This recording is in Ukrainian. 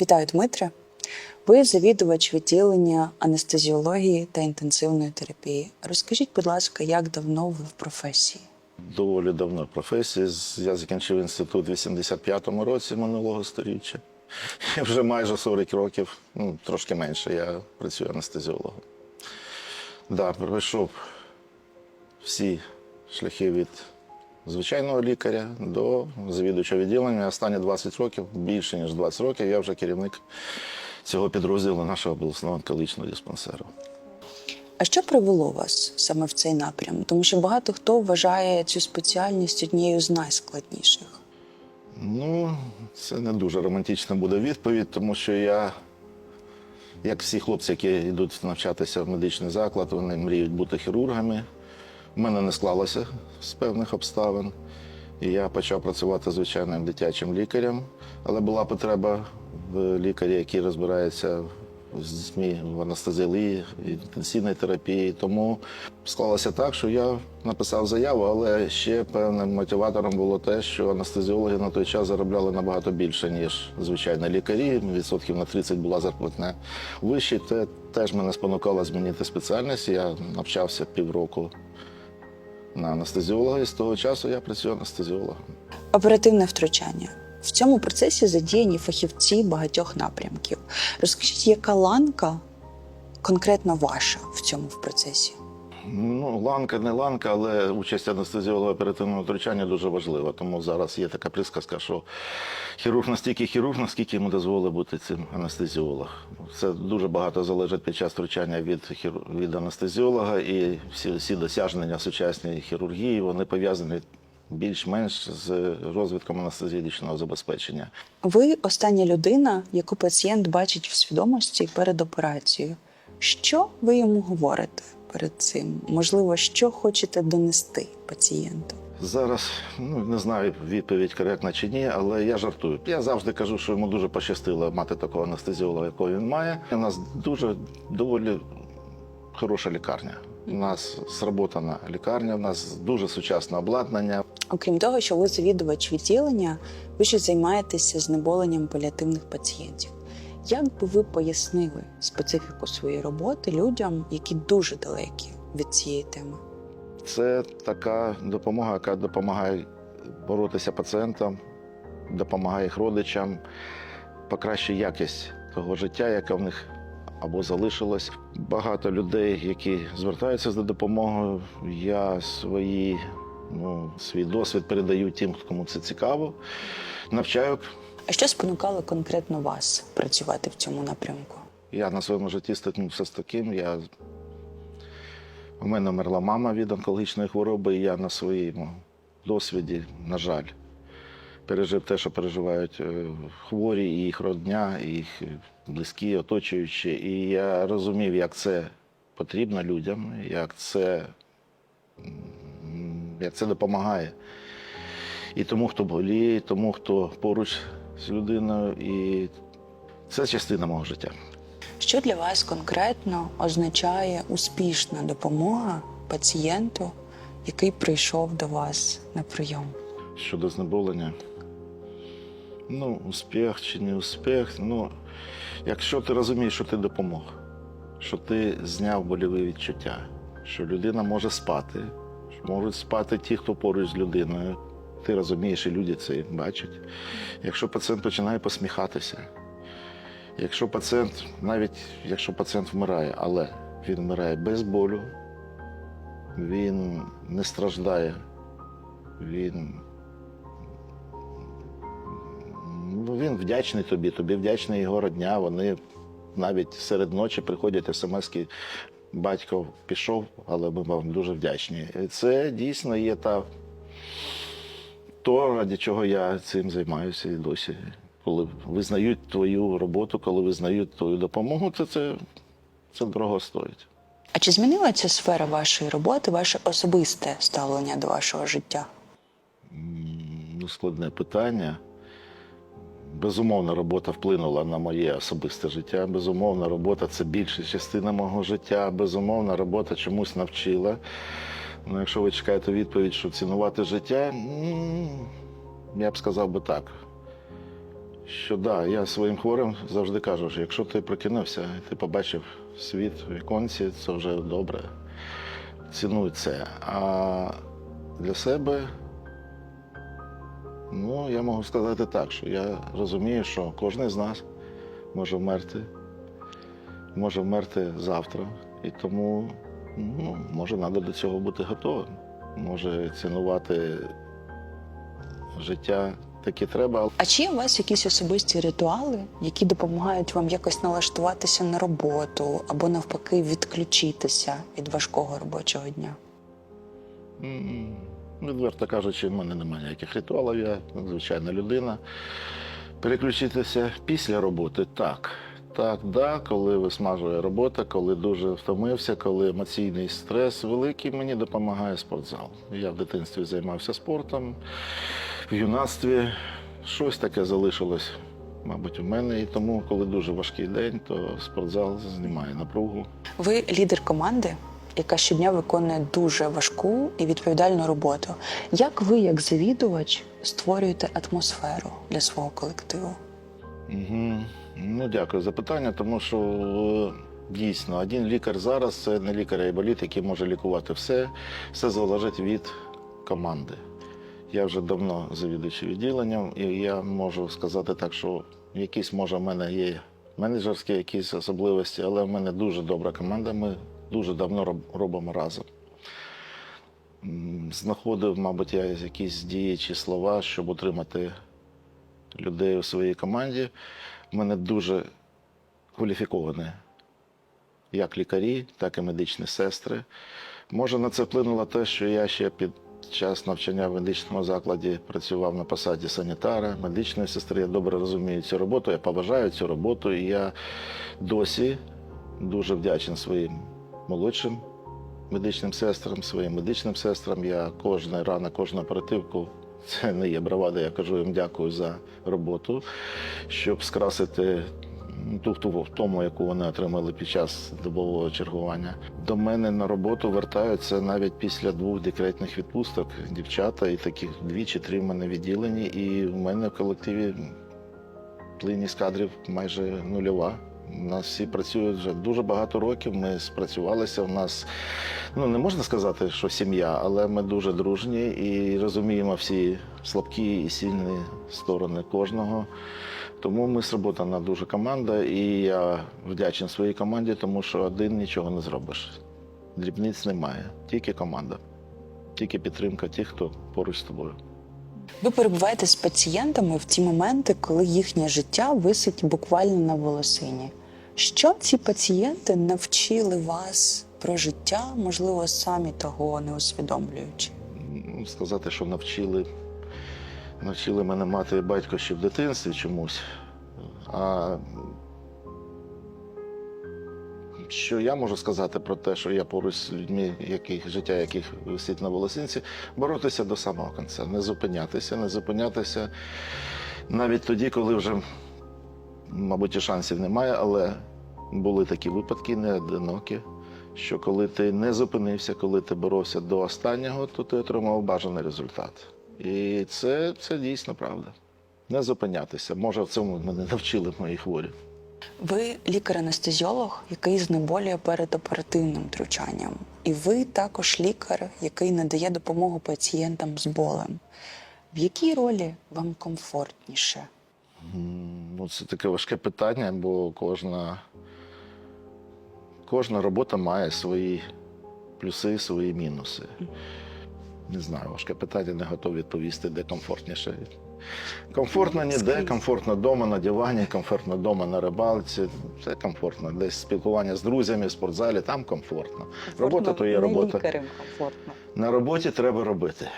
Вітаю, Дмитре. Ви завідувач відділення анестезіології та інтенсивної терапії. Розкажіть, будь ласка, як давно ви в професії? Доволі давно в професії. Я закінчив інститут в 85-му році минулого сторіччя. І вже майже 40 років, ну трошки менше, я працюю анестезіологом. Да, пройшов всі шляхи від звичайного лікаря до завідувача відділення. Останні 20 років, більше ніж 20 років, я вже керівник цього підрозділу нашого обласного онкологічного диспансеру. А що привело вас саме в цей напрям? Тому що багато хто вважає цю спеціальність однією з найскладніших. Ну, це не дуже романтична буде відповідь, тому що я, як всі хлопці, які йдуть навчатися в медичний заклад, вони мріють бути хірургами. У мене не склалося з певних обставин. І я почав працювати звичайним дитячим лікарем, але була потреба в лікарі, який розбирається з ЗМІ в анестезіології, інтенсивній терапії. Тому склалося так, що я написав заяву, але ще певним мотиватором було те, що анестезіологи на той час заробляли набагато більше, ніж звичайні лікарі. Відсотків на 30 була зарплатня вище. Те теж мене спонукало змінити спеціальність. Я навчався півроку на анестезіолога, і з того часу я працюю анестезіологом. Оперативне втручання. В цьому процесі задіяні фахівці багатьох напрямків. Розкажіть, яка ланка конкретно ваша в цьому в процесі? Ну, ланка не ланка, але участь анестезіолога в оперативному втручанні дуже важлива. Тому зараз є така присказка, що хірург настільки хірург, наскільки йому дозволить бути цим анестезіолог. Це дуже багато залежить під час втручання від, від анестезіолога, і всі, всі досягнення сучасної хірургії вони пов'язані більш-менш з розвитком анестезіологічного забезпечення. Ви остання людина, яку пацієнт бачить в свідомості перед операцією. Що ви йому говорите перед цим? Можливо, що хочете донести пацієнту? Зараз ну не знаю відповідь коректна чи ні, але я жартую. Я завжди кажу, що йому дуже пощастило мати такого анестезіолога, якого він має. У нас дуже доволі хороша лікарня. У нас сработана лікарня, у нас дуже сучасне обладнання. Окрім того, що ви завідувач відділення, ви ще займаєтеся знеболенням паліативних пацієнтів. Як би ви пояснили специфіку своєї роботи людям, які дуже далекі від цієї теми? Це така допомога, яка допомагає боротися пацієнтам, допомагає їх родичам, покращує якість того життя, яке в них або залишилось. Багато людей, які звертаються за допомогою, я свої, ну, свій досвід передаю тим, кому це цікаво. Навчаю. А що спонукало конкретно вас працювати в цьому напрямку? Я на своєму житті стикнувся з таким. Я... У мене вмерла мама від онкологічної хвороби, і я на своєму досвіді, на жаль, пережив те, що переживають е, хворі, і їх родня, і їх близькі, оточуючі. І я розумів, як це потрібно людям, як це, як це допомагає. І тому, хто боліє, і тому, хто поруч з людиною. І це частина мого життя. Що для вас конкретно означає успішна допомога пацієнту, який прийшов до вас на прийом? щодо знеболення. Ну, успіх чи не успіх. Ну, якщо ти розумієш, що ти допомог, що ти зняв больові відчуття, що людина може спати, що можуть спати ті, хто поруч з людиною. Ти розумієш, і люди це бачать. Якщо пацієнт починає посміхатися, якщо пацієнт, навіть якщо пацієнт вмирає, але він вмирає без болю, він не страждає, він Ну, він вдячний тобі, тобі вдячний його родня. Вони навіть серед ночі приходять смски. Батько пішов, але ми вам дуже вдячні. Це дійсно є та то, ради чого я цим займаюся і досі. Коли визнають твою роботу, коли визнають твою допомогу, то це, це дорого стоїть. А чи змінила ця сфера вашої роботи, ваше особисте ставлення до вашого життя? Ну, складне питання. Безумовно, робота вплинула на моє особисте життя. Безумовно, робота це більша частина мого життя. Безумовно, робота чомусь навчила. Ну, якщо ви чекаєте відповідь, що цінувати життя, я б сказав би так, що да, я своїм хворим завжди кажу, що якщо ти прокинувся і ти побачив світ в віконці, це вже добре. Цінуй це. А для себе, ну, я можу сказати так, що я розумію, що кожен з нас може вмерти, може вмерти завтра. І тому, ну, може, треба до цього бути готовим. Може цінувати життя таке треба. А чи є у вас якісь особисті ритуали, які допомагають вам якось налаштуватися на роботу або навпаки відключитися від важкого робочого дня? Відверто кажучи, в мене немає ніяких ритуалів, я звичайна людина. Переключитися після роботи так. Так, да, коли висмажує робота, коли дуже втомився, коли емоційний стрес великий, мені допомагає спортзал. Я в дитинстві займався спортом, в юнацтві щось таке залишилось, мабуть, у мене. І тому, коли дуже важкий день, то спортзал знімає напругу. Ви лідер команди, яка щодня виконує дуже важку і відповідальну роботу. Як ви, як завідувач, створюєте атмосферу для свого колективу? Угу. Ну, дякую за питання, тому що е, дійсно один лікар зараз це не лікар айболіт, який може лікувати все. Все залежить від команди. Я вже давно завідуючий відділенням, і я можу сказати так, що якісь, може, в мене є менеджерські якісь особливості, але в мене дуже добра команда. Ми дуже давно робимо разом. Знаходив, мабуть, я якісь діючі слова, щоб утримати людей у своїй команді. У мене дуже кваліфіковані як лікарі, так і медичні сестри. Може, на це вплинуло те, що я ще під час навчання в медичному закладі працював на посаді санітара, медичної сестри. Я добре розумію цю роботу, я поважаю цю роботу, і я досі дуже вдячний своїм молодшим медичним сестрам, своїм медичним сестрам. Я кожен ранок, кожну оперативку. Це не є бравада, я кажу їм дякую за роботу, щоб скрасити ту втому, яку вони отримали під час добового чергування. До мене на роботу вертаються навіть після двох декретних відпусток дівчата, і таких дві чи три в мене відділені. І в мене в колективі плинність кадрів майже нульова. У нас всі працюють вже дуже багато років. Ми спрацювалися. У нас ну не можна сказати, що сім'я, але ми дуже дружні і розуміємо всі слабкі і сильні сторони кожного. Тому ми сработана дуже команда, і я вдячний своїй команді, тому що один нічого не зробиш. Дрібниць немає, тільки команда, тільки підтримка тих, хто поруч з тобою. Ви перебуваєте з пацієнтами в ті моменти, коли їхнє життя висить буквально на волосині. Що ці пацієнти навчили вас про життя, можливо, самі того не усвідомлюючи? Ну, сказати, що навчили, навчили мене мати і батько ще в дитинстві чомусь. А що я можу сказати про те, що я поруч з людьми, яких, життя яких висить на волосинці, боротися до самого кінця, не зупинятися, не зупинятися навіть тоді, коли вже, мабуть, і шансів немає, але були такі випадки не одинокі, що коли ти не зупинився, коли ти боровся до останнього, то ти отримав бажаний результат. І це, це дійсно правда. Не зупинятися. Може, в цьому мене навчили мої хворі. Ви лікар-анестезіолог, який знеболює перед оперативним втручанням. І ви також лікар, який надає допомогу пацієнтам з болем. В якій ролі вам комфортніше? Ну, це таке важке питання, бо кожна, кожна робота має свої плюси, свої мінуси. Не знаю, важке питання, не готовий відповісти, де комфортніше. Комфортно ніде, комфортно вдома на дивані, комфортно вдома на рибалці. Все комфортно. Десь спілкування з друзями в спортзалі, там комфортно. Робота то є робота. лікарем комфортно. На роботі треба робити.